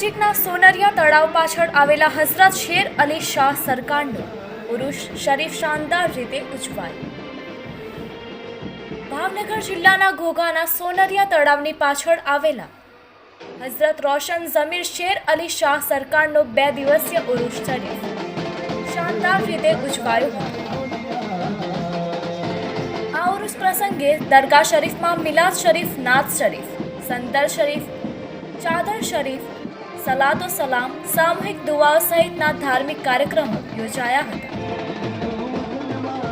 નજીકના સોનરિયા તળાવ પાછળ આવેલા હઝરત શેર અલી શાહ સરકારનો ઉરુષ શરીફ શાનદાર રીતે ઉજવાયો. ભાવનગર જિલ્લાના ઘોઘાના સોનરિયા તળાવની પાછળ આવેલા હઝરત રોશન ઝમીર શેર અલી શાહ સરકારનો બે દિવસીય ઉરુષ શરીફ શાનદાર રીતે ઉજવાયો હતો. આ ઉરુષ પ્રસંગે દરગાહ શરીફમાં મિલાદ શરીફ નાથ શરીફ, સંતર શરીફ, ચાદર શરીફ સલાતો સલામ સામૂહિક દુઆઓ સહિતના ધાર્મિક કાર્યક્રમો યોજાયા હતા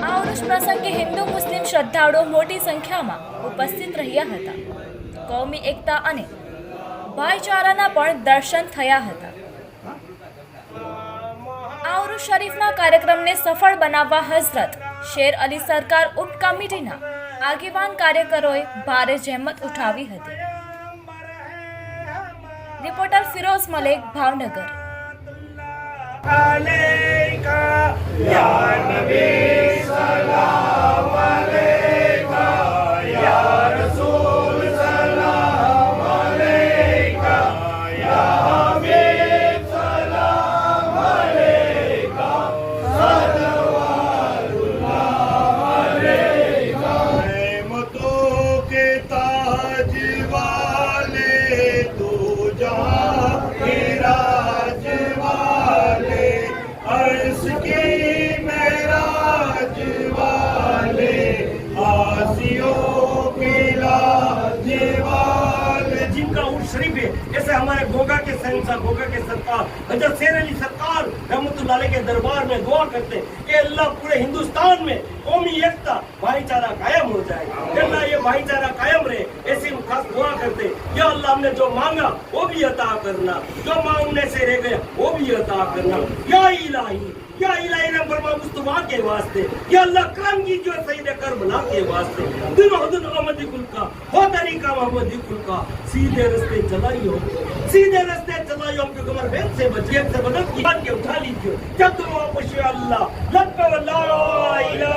આ ઉરુસ પ્રસંગે હિન્દુ મુસ્લિમ શ્રદ્ધાળુઓ મોટી સંખ્યામાં ઉપસ્થિત રહ્યા હતા કૌમી એકતા અને ભાઈચારાના પણ દર્શન થયા હતા આ ઉરુસ શરીફના કાર્યક્રમને સફળ બનાવવા હઝરત શેર અલી સરકાર ઉપ કમિટીના આગેવાન કાર્યકરોએ ભારે જહેમત ઉઠાવી હતી रिपोर्टर फिरोज मलिक भावनगर. जिनका उर्स शरीफ है जैसे हमारे गोगा के शहनशाह गोगा के सरकार हजरत शेर अली सरकार रहमतुल्लाह अलैह के दरबार में दुआ करते हैं कि अल्लाह पूरे हिंदुस्तान में कौमी एकता भाईचारा कायम हो जाए कि अल्लाह ये भाईचारा कायम سامنے ایسی خاص دعا کرتے، یا اللہ ہم نے جو مانگا وہ بھی عطا کرنا، جو مانگنے سے رہ گیا وہ بھی عطا کرنا۔ یا الہی یا الہی نے فرما مصطفیٰ کے واسطے، یا اللہ کرم کی جو سید کربلا کے واسطے۔ دن حدن احمدی کل کا ہو طریقہ محمد کل کا سیدھے رستے چلائی ہو سیدھے رستے چلائی ہو کہ کمر بیت سے بچیے سے بدل کی بات کے اٹھا لیجیے۔ جب تو وہ شیع اللہ لکھو اللہ الہ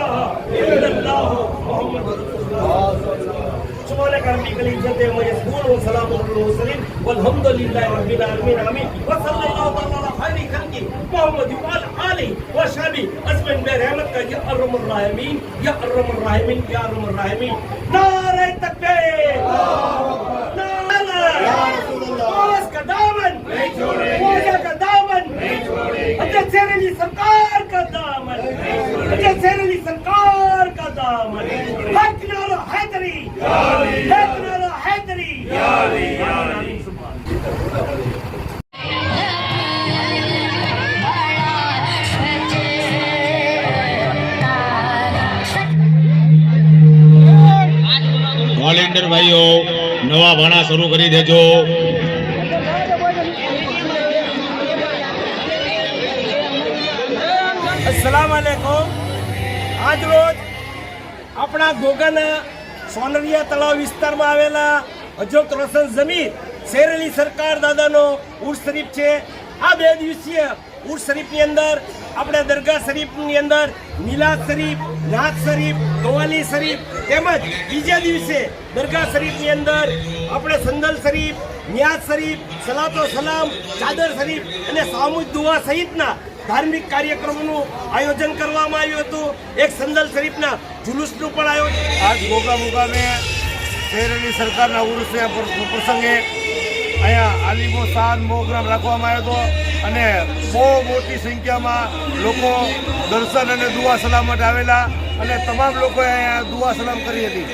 الا اللہ، محمد رسول اللہ۔ سبحانك رب العزة عما و سلام و اللہ وسلم والحمدللہ رب العالمين آمين وصلى الله تعالى على خير خلقه محمد وعلى آله وصحبه أجمعين برحمتك يا أرحم الراحمين یا أرحم الراحمين یا أرحم الراحمين نعرہ تکبیر. نعرہ. نارے دامن. نہیں چھوڑیں گے. کا دامن. نہیں کا دامن حضرت سیر علی سرکار کا دامن. حضرت سیر علی سرکار کا دامن. યારી યારી ભાઈઓ, નવા ભાણા શરૂ કરી દેજો. અસલામ આલેકુમ આજ રોજ આપણા ગોગન સોનરિયા તળાવ વિસ્તારમાં આવેલા હજરત ત્રણસન જમીન શેરેલી સરકાર દાદાનો ઉર્સ શરીફ છે. આ બે દિવસીય ઉર્સ શરીફની અંદર આપણે દરગાહ શરીફની અંદર મિલાદ શરીફ નાથ શરીફ કવાલી શરીફ તેમજ બીજા દિવસે દરગાહ શરીફની અંદર આપણે સંદલ શરીફ નિયાઝ શરીફ, સલાતો સલામ, ચાદર શરીફ અને સામૂહિક દુઆ સહિતના ધાર્મિક કાર્યક્રમોનું આયોજન કરવામાં આવ્યું હતું. એક સંદલ શરીફના જુલુસનું પણ આયોજન આજ મોગા મુકામે શહેરની સરકારના ઉર્સના પ્રસંગે અહીંયા આલીમો શાન મોગ્રામ રાખવામાં આવ્યો હતો અને બહુ મોટી સંખ્યામાં લોકો દર્શન અને દુઆ સલામત આવેલા અને તમામ લોકોએ અહીંયા દુઆ સલામ કરી હતી.